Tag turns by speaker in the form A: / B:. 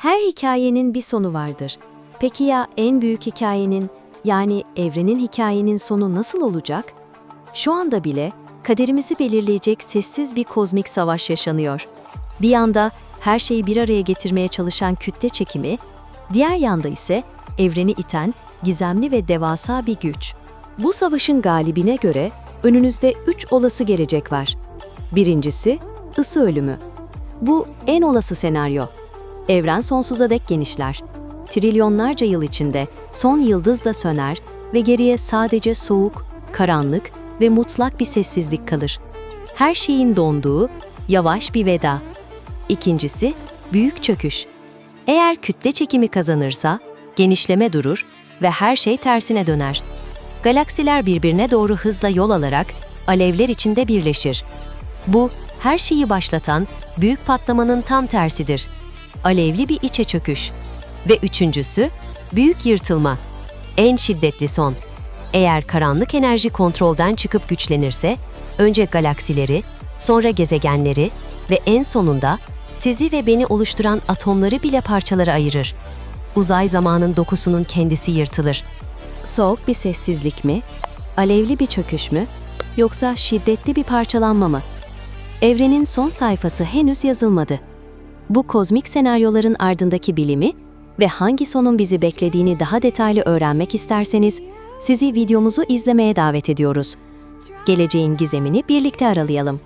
A: Her hikayenin bir sonu vardır. Peki ya en büyük hikayenin, yani evrenin hikayenin sonu nasıl olacak? Şu anda bile kaderimizi belirleyecek sessiz bir kozmik savaş yaşanıyor. Bir yanda her şeyi bir araya getirmeye çalışan kütle çekimi, diğer yanda ise evreni iten gizemli ve devasa bir güç. Bu savaşın galibine göre önünüzde üç olası gelecek var. Birincisi, ısı ölümü. Bu en olası senaryo. Evren sonsuza dek genişler. Trilyonlarca yıl içinde son yıldız da söner ve geriye sadece soğuk, karanlık ve mutlak bir sessizlik kalır. Her şeyin donduğu, yavaş bir veda. İkincisi, büyük çöküş. Eğer kütle çekimi kazanırsa, genişleme durur ve her şey tersine döner. Galaksiler birbirine doğru hızla yol alarak alevler içinde birleşir. Bu, her şeyi başlatan büyük patlamanın tam tersidir. Alevli bir içe çöküş. Ve üçüncüsü, büyük yırtılma. En şiddetli son. Eğer karanlık enerji kontrolden çıkıp güçlenirse, önce galaksileri, sonra gezegenleri ve en sonunda sizi ve beni oluşturan atomları bile parçalara ayırır. Uzay zamanın dokusunun kendisi yırtılır. Soğuk bir sessizlik mi? Alevli bir çöküş mü? Yoksa şiddetli bir parçalanma mı? Evrenin son sayfası henüz yazılmadı. Bu kozmik senaryoların ardındaki bilimi ve hangi sonun bizi beklediğini daha detaylı öğrenmek isterseniz sizi videomuzu izlemeye davet ediyoruz. Geleceğin gizemini birlikte aralayalım.